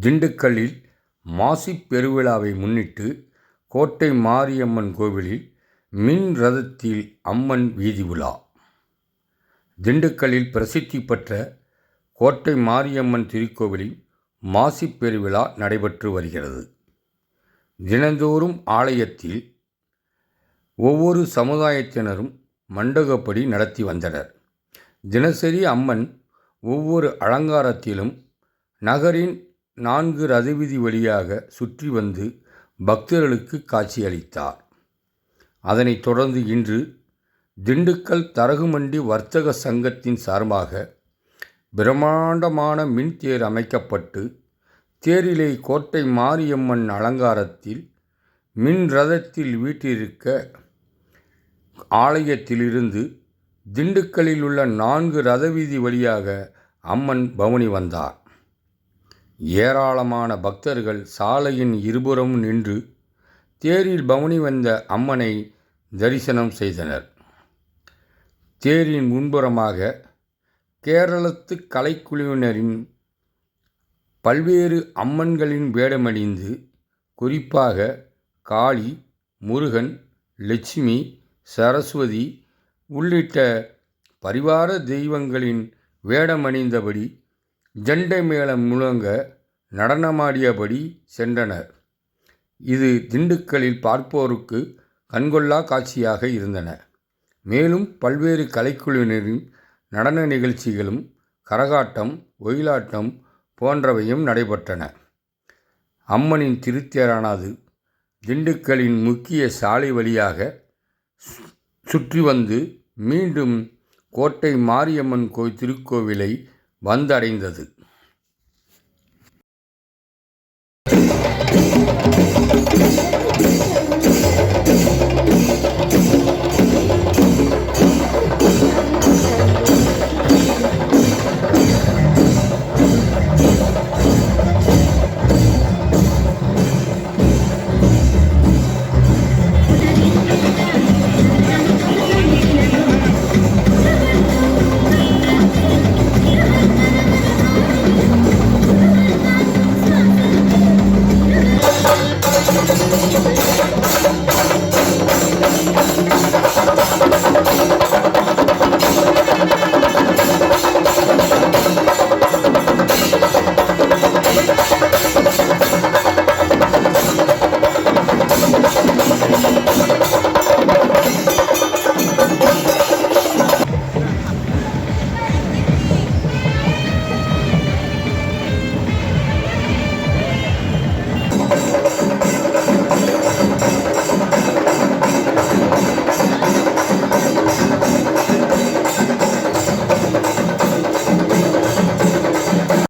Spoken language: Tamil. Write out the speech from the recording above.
திண்டுக்கல்லில் மாசிப் பெருவிழாவை முன்னிட்டு கோட்டை மாரியம்மன் கோவிலில் மின் ரதத்தில் அம்மன் வீதி உலா. திண்டுக்கல்லில் பிரசித்தி பெற்ற கோட்டை மாரியம்மன் திருக்கோவிலில் மாசிப் பெருவிழா நடைபெற்று வருகிறது. தினந்தோறும் ஆலயத்தில் ஒவ்வொரு சமுதாயத்தினரும் மண்டகப்படி நடத்தி வந்தனர். தினசரி அம்மன் ஒவ்வொரு அலங்காரத்திலும் நகரின் நான்கு ரதவீதி வழியாக சுற்றி வந்து பக்தர்களுக்கு காட்சியளித்தார். அதனைத் தொடர்ந்து இன்று திண்டுக்கல் தரகுமண்டி வர்த்தக சங்கத்தின் சார்பாக பிரம்மாண்டமான மின் தேர் அமைக்கப்பட்டு தேரிலே கோட்டை மாரியம்மன் அலங்காரத்தில் மின் ரதத்தில் வீட்டிருக்க ஆலயத்திலிருந்து திண்டுக்கல்லில் உள்ள நான்கு ரதவீதி வழியாக அம்மன் பவனி வந்தார். ஏராளமான பக்தர்கள் சாலையின் இருபுறமும் நின்று தேரில் பவனி வந்த அம்மனை தரிசனம் செய்தனர். தேரின் முன்புறமாக கேரளத்து கலைக்குழுவினரின் பல்வேறு அம்மன்களின் வேடமணிந்து குறிப்பாக காளி முருகன் லட்சுமி சரஸ்வதி உள்ளிட்ட பரிவார தெய்வங்களின் வேடமணிந்தபடி ஜண்டை மேளம் முழங்க நடனமாடியபடி சென்றனர். இது திண்டுக்கல்லில் பார்ப்போருக்கு கண்கொள்ளா காட்சியாக இருந்தன. மேலும் பல்வேறு கலைக்குழுவினரின் நடன நிகழ்ச்சிகளும் கரகாட்டம் ஒயிலாட்டம் போன்றவையும் நடைபெற்றன. அம்மனின் திருத்தேரானது திண்டுக்கலின் முக்கிய சாலை வழியாக சுற்றி வந்து மீண்டும் கோட்டை மாரியம்மன் கோயில் திருக்கோவிலை வந்தடைந்தது.